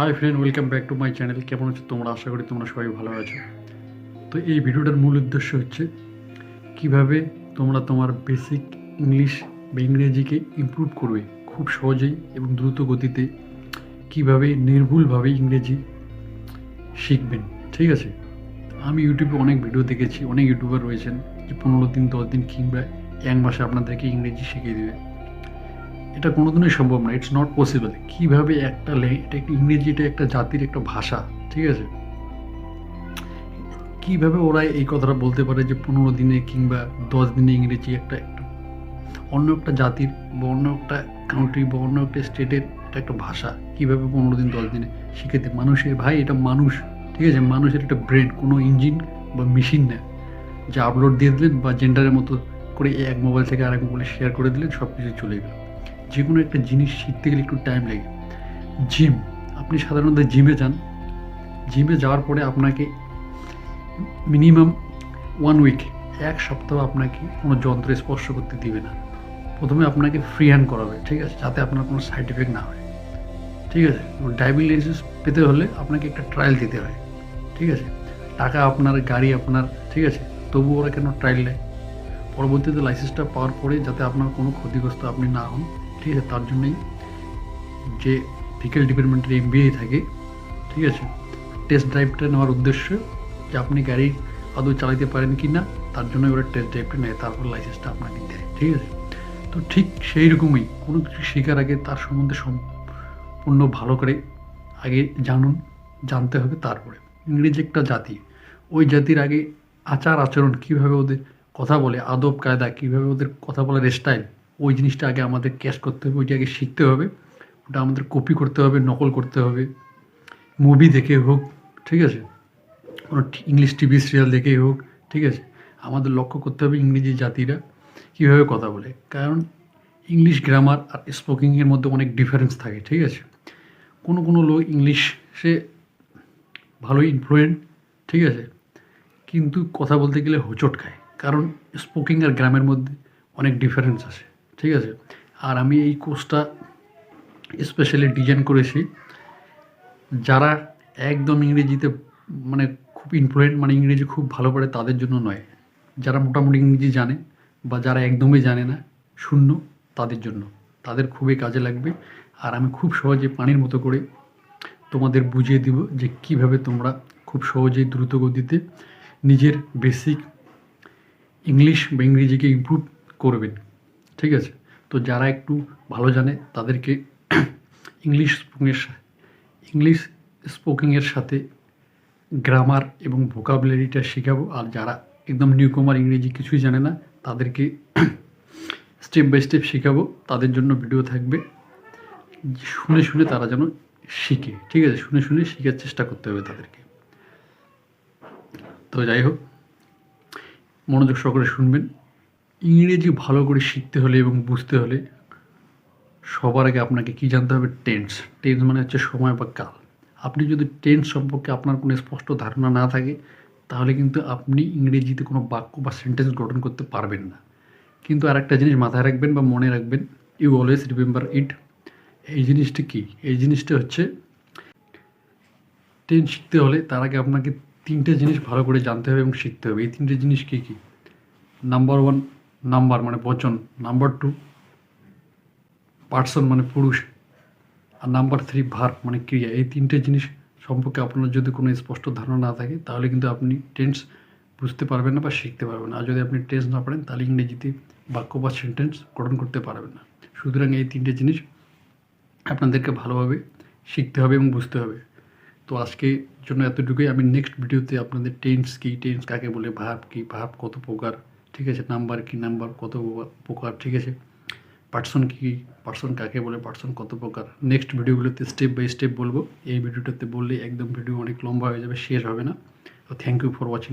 Hi friend welcome back to my channel কেমন আছো তোমরা? আশা করি তোমরা সবাই ভালো আছো। তো এই ভিডিওটার মূল উদ্দেশ্য হচ্ছে, কীভাবে তোমরা তোমার বেসিক ইংলিশ বা ইংরেজিকে ইমপ্রুভ করবে খুব সহজেই এবং দ্রুত গতিতে, কীভাবে নির্ভুলভাবে ইংরেজি শিখবেন, ঠিক আছে? আমি ইউটিউবে অনেক ভিডিও দেখেছি, অনেক ইউটিউবার রয়েছেন যে পনেরো দিন, দশ দিন কিংবা এক মাসে আপনাদেরকে ইংরেজি শিখিয়ে দেবে। এটা কোনোদিনই সম্ভব না ইটস নট পসিবল কীভাবে একটা এটা একটা ইংরেজি, এটা একটা জাতির একটা ভাষা, ঠিক আছে? কীভাবে ওরা এই কথাটা বলতে পারে যে পনেরো দিনে কিংবা দশ দিনে ইংরেজি একটা একটা, অন্য একটা জাতির বা অন্য একটা কান্ট্রি বা অন্য একটা স্টেটের এটা একটা ভাষা, কীভাবে পনেরো দিন, দশ দিনে? শিখেতে মানুষের, ভাই, এটা মানুষ, ঠিক আছে? মানুষের একটা ব্রেন কোনো ইঞ্জিন বা মেশিন না যা আপলোড দিয়ে দিলেন বা জেন্ডারের মতো করে এক মোবাইল থেকে আরেক মোবাইলে শেয়ার করে দিলেন সব কিছু চলে গেল। যে কোনো একটা জিনিস শিখতে গেলে একটু টাইম লাগে। জিম আপনি সাধারণত জিমে যান। জিমে যাওয়ার পরে আপনাকে মিনিমাম ওয়ান উইক এক সপ্তাহ আপনাকে কোনো যন্ত্র স্পর্শ করতে দিবে না। প্রথমে আপনাকে ফ্রি হ্যান্ড করাবে, ঠিক আছে? যাতে আপনার কোনো সাইড এফেক্ট না হয়। ঠিক আছে? ড্রাইভিং লাইসেন্স পেতে হলে আপনাকে একটা ট্রায়াল দিতে হয়। ঠিক আছে? টাকা আপনার, গাড়ি আপনার, ঠিক আছে? তবু ওরা কেন ট্রায়াল নেয়? পরবর্তীতে লাইসেন্সটা পাওয়ার পরে যাতে আপনার কোনো ক্ষতিগ্রস্ত আপনি না হন ঠিক আছে, তার জন্যই যে ভেহিকেল ডিপার্টমেন্টের এমবিআই থাকে, ঠিক আছে টেস্ট ড্রাইভটা নেওয়ার উদ্দেশ্য যে আপনি গাড়ি আদৌ চালাতে পারেন কি না তার জন্য ওরা টেস্ট ড্রাইভটা নেয়, তারপর লাইসেন্সটা আপনাকে দেয় ঠিক আছে। তো ঠিক সেই রকমই, কোনো কিছু শেখার আগে তার সম্বন্ধে সম্পূর্ণ ভালো করে আগে জানুন, জানতে হবে তারপরে। ইংরেজি একটা জাতি, ওই জাতির আগে আচার আচরণ কীভাবে ওদের কথা বলে আদব কায়দা কীভাবে ওদের কথা বলার স্টাইল ওই জিনিসটা আগে আমাদের ক্যাশ করতে হবে, ওইটা আগে শিখতে হবে। ওটা আমাদের কপি করতে হবে, নকল করতে হবে। মুভি দেখে হোক, ঠিক আছে? কোনো ইংলিশ টিভি সিরিয়াল দেখেই হোক, ঠিক আছে? আমাদের লক্ষ্য করতে হবে ইংরেজি জাতিরা কীভাবে কথা বলে। কারণ ইংলিশ গ্রামার আর স্পোকিংয়ের মধ্যে অনেক ডিফারেন্স থাকে, ঠিক আছে? কোনো কোনো লোক ইংলিশে ভালো ইনফ্লুয়েন্ট ঠিক আছে? কিন্তু কথা বলতে গেলে হোঁচট খায়। কারণ স্পোকিং আর গ্রামের মধ্যে অনেক ডিফারেন্স আছে ঠিক আছে? আর আমি এই কোর্সটা স্পেশালি ডিজাইন করেছি। যারা একদম ইংরেজিতে মানে খুব ইনফ্লুয়েন্ট মানে ইংরেজি খুব ভালো পারে তাদের জন্য নয়। যারা মোটামুটি ইংরেজি জানে বা যারা একদমই জানে না, শূন্য তাদের জন্য। তাদের খুবই কাজে লাগবে। আর আমি খুব সহজে পানির মতো করে তোমাদের বুঝিয়ে দিব যে কীভাবে তোমরা খুব সহজেই দ্রুত গতিতে নিজের বেসিক ইংলিশ বা ইংরেজিকে ইমপ্রুভ করবেন ঠিক আছে? তো যারা একটু ভালো জানে, তাদেরকে ইংলিশ স্পোকিংয়ের ইংলিশ স্পোকিংয়ের সাথে গ্রামার এবং ভোকাবুলারিটা শেখাবো। আর যারা একদম নিউ কমার ইংরেজি কিছুই জানে না, তাদেরকে স্টেপ বাই স্টেপ শেখাবো। তাদের জন্য ভিডিও থাকবে। শুনে শুনে তারা যেন শিখে, ঠিক আছে? শুনে শুনে শেখার চেষ্টা করতে হবে তাদেরকে। তো যাই হোক, মনোযোগ সকলে শুনবেন। ইংরেজি ভালো করে শিখতে হলে এবং বুঝতে হলে সবার আগে আপনাকে কি জানতে হবে? টেন্স টেন্স মানে হচ্ছে সময় বা কাল। আপনি যদি টেন্স সম্পর্কে আপনার কোনো স্পষ্ট ধারণা না থাকে, তাহলে কিন্তু আপনি ইংরেজিতে কোনো বাক্য বা সেন্টেন্স গঠন করতে পারবেন না। কিন্তু আর একটা জিনিস মাথায় রাখবেন বা মনে রাখবেন ইউ অলওয়েজ রিমেম্বার ইট এই জিনিসটা কি? এই জিনিসটা হচ্ছে টেন্স শিখতে হলে তার আগে আপনাকে তিনটে জিনিস ভালো করে জানতে হবে এবং শিখতে হবে। এই তিনটে জিনিস কী কী? নাম্বার ওয়ান নাম্বার মানে বচন, নাম্বার টু পার্সন মানে পুরুষ, আর নাম্বার থ্রি ভার মানে ক্রিয়া। এই তিনটে জিনিস সম্পর্কে আপনার যদি কোনো স্পষ্ট ধারণা না থাকে, তাহলে কিন্তু আপনি টেন্স বুঝতে পারবেন না বা শিখতে পারবেন আর যদি আপনি টেন্স না পারেন তাহলে ইংরেজিতে বাক্য বা সেন্টেন্স গঠন করতে পারবেন না। সুতরাং এই তিনটে জিনিস আপনাদেরকে ভালোভাবে শিখতে হবে এবং বুঝতে হবে। তো আজকে জন্য এতটুকুই। আমি নেক্সট ভিডিওতে আপনাদের টেন্স কী টেন্স কাকে বলে ভাব কী ভাব কত প্রকার ঠিক আছে, নাম্বার কি নাম্বার, কত প্রকার, ঠিক আছে? পার্সন কি, পার্সন কাকে বলে, পার্সন কত প্রকার? নেক্সট ভিডিওগুলোতে স্টেপ বাই স্টেপ বলব। এই ভিডিওটাতে বললে একদম ভিডিও অনেক লম্বা হয়ে যাবে, শেষ হবে না। তো থ্যাংক ইউ ফর ওয়াচিং